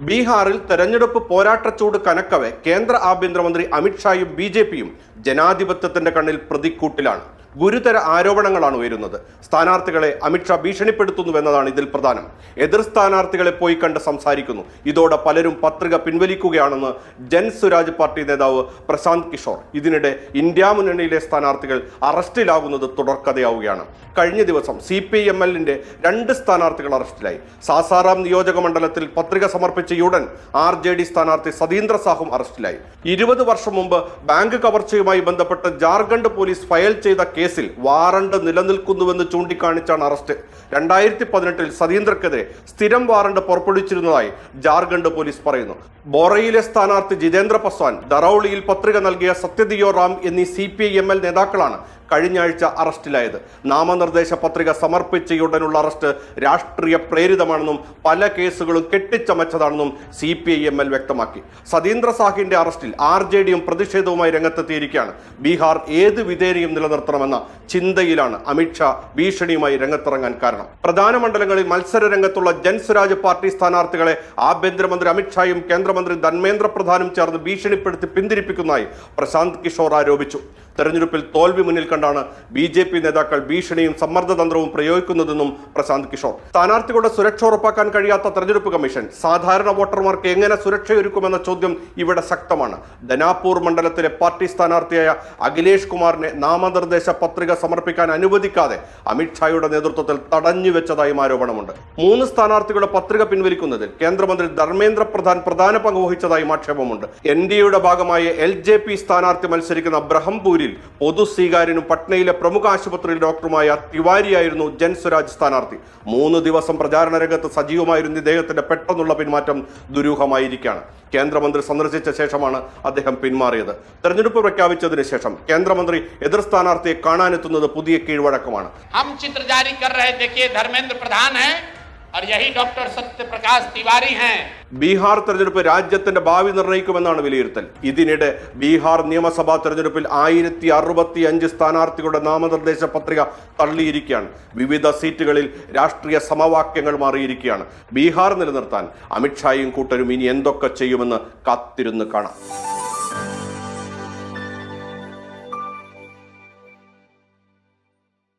ബീഹാറിൽ തെരഞ്ഞെടുപ്പ് പോരാട്ടച്ചൂട് കനക്കവെ കേന്ദ്ര ആഭ്യന്തരമന്ത്രി അമിത്ഷായും ബി ജെ പിയും ജനാധിപത്യത്തിന്റെ കണ്ണിൽ പ്രതിക്കൂട്ടിലാണ്. ഗുരുതര ആരോപണങ്ങളാണ് ഉയരുന്നത്. സ്ഥാനാർത്ഥികളെ അമിത്ഷാ ഭീഷണിപ്പെടുത്തുന്നുവെന്നതാണ് ഇതിൽ പ്രധാനം. എതിർ സ്ഥാനാർത്ഥികളെ പോയി കണ്ട് സംസാരിക്കുന്നു. ഇതോടെ പലരും പത്രിക പിൻവലിക്കുകയാണെന്ന് ജൻ സ്വരാജ് പാർട്ടി നേതാവ് പ്രശാന്ത് കിഷോർ. ഇതിനിടെ ഇന്ത്യ മുന്നണിയിലെ സ്ഥാനാർത്ഥികൾ അറസ്റ്റിലാകുന്നത് തുടർക്കഥയാവുകയാണ്. കഴിഞ്ഞ ദിവസം സി പി എം എല്ലിന്റെ രണ്ട് സ്ഥാനാർത്ഥികൾ അറസ്റ്റിലായി. സാസാറാം നിയോജക മണ്ഡലത്തിൽ പത്രിക സമർപ്പിച്ച ഉടൻ ആർ ജെ ഡി സ്ഥാനാർത്ഥി സതീന്ദ്ര സാഹും അറസ്റ്റിലായി. ഇരുപത് വർഷം മുമ്പ് ബാങ്ക് കവർച്ചയുമായി ബന്ധപ്പെട്ട് ജാർഖണ്ഡ് പോലീസ് ഫയൽ ചെയ്ത കേസിൽ വാറണ്ട് നിലനിൽക്കുന്നുവെന്ന് ചൂണ്ടിക്കാണിച്ചാണ് അറസ്റ്റ്. രണ്ടായിരത്തി പതിനെട്ടിൽ സതീന്ദ്രക്കെതിരെ സ്ഥിരം വാറണ്ട് പുറപ്പെടുവിച്ചിരുന്നതായി ജാർഖണ്ഡ് പോലീസ് പറയുന്നു. ബോറയിലെ സ്ഥാനാർത്ഥി ജിതേന്ദ്ര പസ്വാൻ ദറൌളിയിൽ പത്രിക നൽകിയ സത്യദിയോ റാം എന്നീ C P I M L നേതാക്കളാണ് കഴിഞ്ഞ ആഴ്ച അറസ്റ്റിലായത്. നാമനിർദ്ദേശ പത്രിക സമർപ്പിച്ചയുടനുള്ള അറസ്റ്റ് രാഷ്ട്രീയ പ്രേരിതമാണെന്നും പല കേസുകളും കെട്ടിച്ചമച്ചതാണെന്നും C P I M L വ്യക്തമാക്കി. സതീന്ദ്ര സാഹിന്റെ അറസ്റ്റിൽ ആർ ജെ ഡിയും പ്രതിഷേധവുമായി രംഗത്തെത്തിയിരിക്കുകയാണ്. ബീഹാർ ഏത് വിധേനയും നിലനിർത്തണമെന്ന ചിന്തയിലാണ് അമിത്ഷാ ഭീഷണിയുമായി രംഗത്തിറങ്ങാൻ കാരണം. പ്രധാന മണ്ഡലങ്ങളിൽ മത്സര രംഗത്തുള്ള ജൻസ്വരാജ് പാർട്ടി സ്ഥാനാർത്ഥികളെ ആഭ്യന്തരമന്ത്രി അമിത്ഷായും കേന്ദ്രമന്ത്രി ധർമ്മേന്ദ്ര പ്രധാനും ചേർന്ന് ഭീഷണിപ്പെടുത്തി പിന്തിരിപ്പിക്കുന്നതായി പ്രശാന്ത് കിഷോർ ആരോപിച്ചു. തെരഞ്ഞെടുപ്പിൽ തോൽവി മുന്നിൽ കണ്ടാണ് ബി ജെ പി നേതാക്കൾ ഭീഷണിയും സമ്മർദ്ദതന്ത്രവും പ്രയോഗിക്കുന്നതെന്നും പ്രശാന്ത് കിഷോർ. സ്ഥാനാർത്ഥികളുടെ സുരക്ഷ ഉറപ്പാക്കാൻ കഴിയാത്ത തെരഞ്ഞെടുപ്പ് കമ്മീഷൻ സാധാരണ വോട്ടർമാർക്ക് എങ്ങനെ സുരക്ഷയൊരുക്കുമെന്ന ചോദ്യം ഇവിടെ ശക്തമാണ്. ധനാപൂർ മണ്ഡലത്തിലെ പാർട്ടി സ്ഥാനാർത്ഥിയായ അഖിലേഷ് കുമാറിനെ നാമനിർദ്ദേശ പത്രിക സമർപ്പിക്കാൻ അനുവദിക്കാതെ അമിത്ഷായുടെ നേതൃത്വത്തിൽ തടഞ്ഞു വെച്ചതായും ആരോപണമുണ്ട്. മൂന്ന് സ്ഥാനാർത്ഥികളുടെ പത്രിക പിൻവലിക്കുന്നതിൽ കേന്ദ്രമന്ത്രി ധർമ്മേന്ദ്ര പ്രധാൻ പ്രധാന പങ്ക് വഹിച്ചതായും ആക്ഷേപമുണ്ട്. എൻ ഡി എയുടെ ഭാഗമായ എൽ ജെ പി സ്ഥാനാർത്ഥി മത്സരിക്കുന്ന ബ്രഹംപൂരിൽ പൊതു സ്വീകാര്യനും പട്നയിലെ പ്രമുഖ ആശുപത്രിയിൽ ഡോക്ടറുമായ തിവാരിയായിരുന്നു ജൻ സ്വരാജ് സ്ഥാനാർത്ഥി. മൂന്ന് ദിവസം പ്രചാരണ രംഗത്ത് സജീവമായിരുന്ന ഇദ്ദേഹത്തിന്റെ പെട്ടെന്നുള്ള പിന്മാറ്റം ദുരൂഹമായിരിക്കുകയാണ്. കേന്ദ്രമന്ത്രി സന്ദർശിച്ച ശേഷമാണ് അദ്ദേഹം പിന്മാറിയത്. തെരഞ്ഞെടുപ്പ് പ്രഖ്യാപിച്ചതിന് ശേഷം കേന്ദ്രമന്ത്രി എതിർ സ്ഥാനാർത്ഥിയെ കാണാനെത്തുന്നത് പുതിയ കീഴ്വഴക്കമാണ്. ബീഹാർ തെരഞ്ഞെടുപ്പ് രാജ്യത്തിന്റെ ഭാവി നിർണയിക്കുമെന്നാണ് വിലയിരുത്തൽ. ഇതിനിടെ ബീഹാർ നിയമസഭാ തെരഞ്ഞെടുപ്പിൽ ആയിരത്തി അറുപത്തി അഞ്ച് സ്ഥാനാർത്ഥികളുടെ നാമനിർദ്ദേശ പത്രിക തള്ളിയിരിക്കുകയാണ്. വിവിധ സീറ്റുകളിൽ രാഷ്ട്രീയ സമവാക്യങ്ങൾ മാറിയിരിക്കുകയാണ്. ബീഹാർ നിലനിർത്താൻ അമിത്ഷായും കൂട്ടരും ഇനി എന്തൊക്കെ ചെയ്യുമെന്ന് കാത്തിരുന്ന് കാണാം.